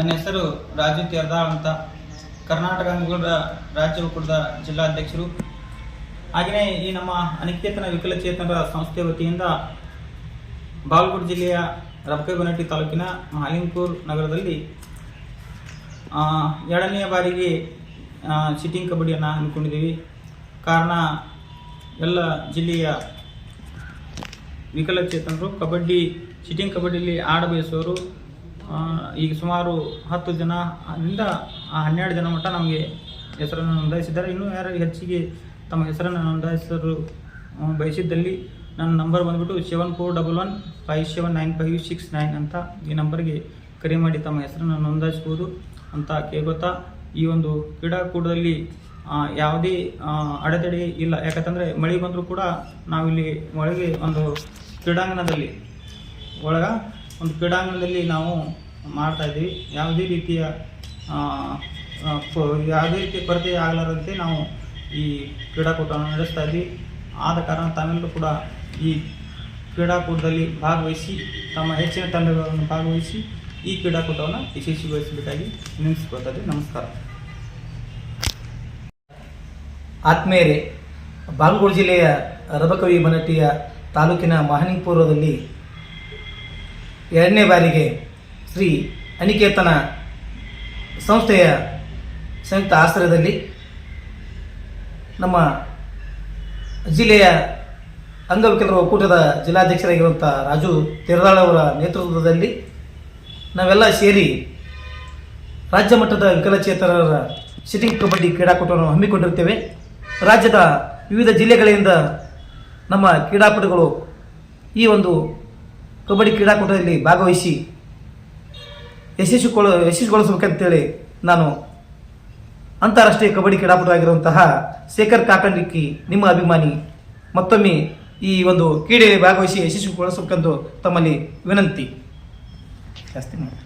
ನನ್ನ ಹೆಸರು ರಾಜು ತೀರ್ದಾಳ್ ಅಂತ ಕರ್ನಾಟಕ ರಾಜ್ಯ ಒಕ್ಕೂಟದ ಜಿಲ್ಲಾಧ್ಯಕ್ಷರು. ಹಾಗೆಯೇ ಈ ನಮ್ಮ ಅನಿಕೇತನ ವಿಕಲಚೇತನರ ಸಂಸ್ಥೆ ವತಿಯಿಂದ ಬಾಗಲಕೋಟೆ ಜಿಲ್ಲೆಯ ರಬಕೈಬನಟ್ಟಿ ತಾಲೂಕಿನ ಹಾಲಿಂಗ್ಪುರ್ ನಗರದಲ್ಲಿ ಎರಡನೆಯ ಬಾರಿಗೆ ಸಿಟ್ಟಿಂಗ್ ಕಬಡ್ಡಿಯನ್ನು ಹಮ್ಮಿಕೊಂಡಿದ್ದೀವಿ. ಕಾರಣ ಎಲ್ಲ ಜಿಲ್ಲೆಯ ವಿಕಲಚೇತನರು ಕಬಡ್ಡಿ, ಸಿಟ್ಟಿಂಗ್ ಕಬಡ್ಡಿಯಲ್ಲಿ ಆಡಬಯಸೋರು ಈಗ ಸುಮಾರು ಹತ್ತು ಜನ ಇಂದ ಹನ್ನೆರಡು ಜನ ಮಟ್ಟ ನಮಗೆ ಹೆಸರನ್ನು ನೋಂದಾಯಿಸಿದ್ದಾರೆ. ಇನ್ನೂ ಯಾರು ಹೆಚ್ಚಿಗೆ ತಮ್ಮ ಹೆಸರನ್ನು ನೋಂದಾಯಿಸಲು ಬಯಸಿದ್ದಲ್ಲಿ ನನ್ನ ನಂಬರ್ ಬಂದ್ಬಿಟ್ಟು seven four double one five seven nine five six nine ಅಂತ ಈ ನಂಬರ್ಗೆ ಕರೆ ಮಾಡಿ ತಮ್ಮ ಹೆಸರನ್ನು ನೋಂದಾಯಿಸ್ಬೋದು ಅಂತ ಕೇಳ್ಕೊತಾ ಈ ಒಂದು ಕ್ರೀಡಾಕೂಟದಲ್ಲಿ ಯಾವುದೇ ಅಡೆತಡೆ ಇಲ್ಲ. ಯಾಕಂತಂದರೆ ಮಳೆ ಬಂದರೂ ಕೂಡ ನಾವಿಲ್ಲಿ ಒಳಗೆ ಒಂದು ಕ್ರೀಡಾಂಗಣದಲ್ಲಿ ಒಳಗ ಒಂದು ಕ್ರೀಡಾಂಗಣದಲ್ಲಿ ನಾವು ಮಾಡ್ತಾ ಇದ್ದೀವಿ ಯಾವುದೇ ರೀತಿಯ ಯಾವುದೇ ರೀತಿಯ ಕೊರತೆ ಆಗಲಾರದಂತೆ ನಾವು ಈ ಕ್ರೀಡಾಕೂಟವನ್ನು ನಡೆಸ್ತಾ ಇದ್ವಿ. ಆದ ಕಾರಣ ತಾವೆಲ್ಲರೂ ಕೂಡ ಈ ಕ್ರೀಡಾಕೂಟದಲ್ಲಿ ಭಾಗವಹಿಸಿ, ತಮ್ಮ ಹೆಚ್ಚಿನ ತಂಡಗಳನ್ನು ಭಾಗವಹಿಸಿ ಈ ಕ್ರೀಡಾಕೂಟವನ್ನು ಯಶಸ್ವಿಗೊಳಿಸಬೇಕಾಗಿ ಇದ್ದೀವಿ ನಮಸ್ಕಾರ. ಆತ್ಮೇರೆ, ಬಾಗಲಕೋಟೆ ಜಿಲ್ಲೆಯ ರಬಕವಿ ಬನಟ್ಟಿಯ ತಾಲೂಕಿನ ಮಹನಿಪುರದಲ್ಲಿ ಎರಡನೇ ಬಾರಿಗೆ ಶ್ರೀ ಅನಿಕೇತನ ಸಂಸ್ಥೆಯ ಸಂಯುಕ್ತ ಆಶ್ರಯದಲ್ಲಿ ನಮ್ಮ ಜಿಲ್ಲೆಯ ಅಂಗವಿಕಲರ ಒಕ್ಕೂಟದ ಜಿಲ್ಲಾಧ್ಯಕ್ಷರಾಗಿರುವಂಥ ರಾಜು ತೆರದಾಳವರ ನೇತೃತ್ವದಲ್ಲಿ ನಾವೆಲ್ಲ ಸೇರಿ ರಾಜ್ಯ ಮಟ್ಟದ ವಿಕಲಚೇತನರ ಸಿಟಿಂಗ್ ಕಬಡ್ಡಿ ಕ್ರೀಡಾಕೂಟವನ್ನು ಹಮ್ಮಿಕೊಂಡಿರುತ್ತೇವೆ ರಾಜ್ಯದ ವಿವಿಧ ಜಿಲ್ಲೆಗಳಿಂದ ನಮ್ಮ ಕ್ರೀಡಾಪಟುಗಳು ಈ ಒಂದು ಕಬಡ್ಡಿ ಕ್ರೀಡಾಕೂಟದಲ್ಲಿ ಭಾಗವಹಿಸಿ ಯಶಸ್ವಿಗೊಳ ಯಶಸ್ವಿಗೊಳಿಸಬೇಕಂತೇಳಿ ನಾನು ಅಂತಾರಾಷ್ಟ್ರೀಯ ಕಬಡ್ಡಿ ಕ್ರೀಡಾಪಟು ಆಗಿರುವಂತಹ ಶೇಖರ್ ಕಾಕಂಡಿಕ್ಕಿ ನಿಮ್ಮ ಅಭಿಮಾನಿ, ಮತ್ತೊಮ್ಮೆ ಈ ಒಂದು ಕ್ರೀಡೆಯಲ್ಲಿ ಭಾಗವಹಿಸಿ ಯಶಸ್ವಿಗೊಳಿಸಬೇಕೆಂದು ತಮ್ಮಲ್ಲಿ ವಿನಂತಿ. ಜಾಸ್ತಿ ಮಾಡಿ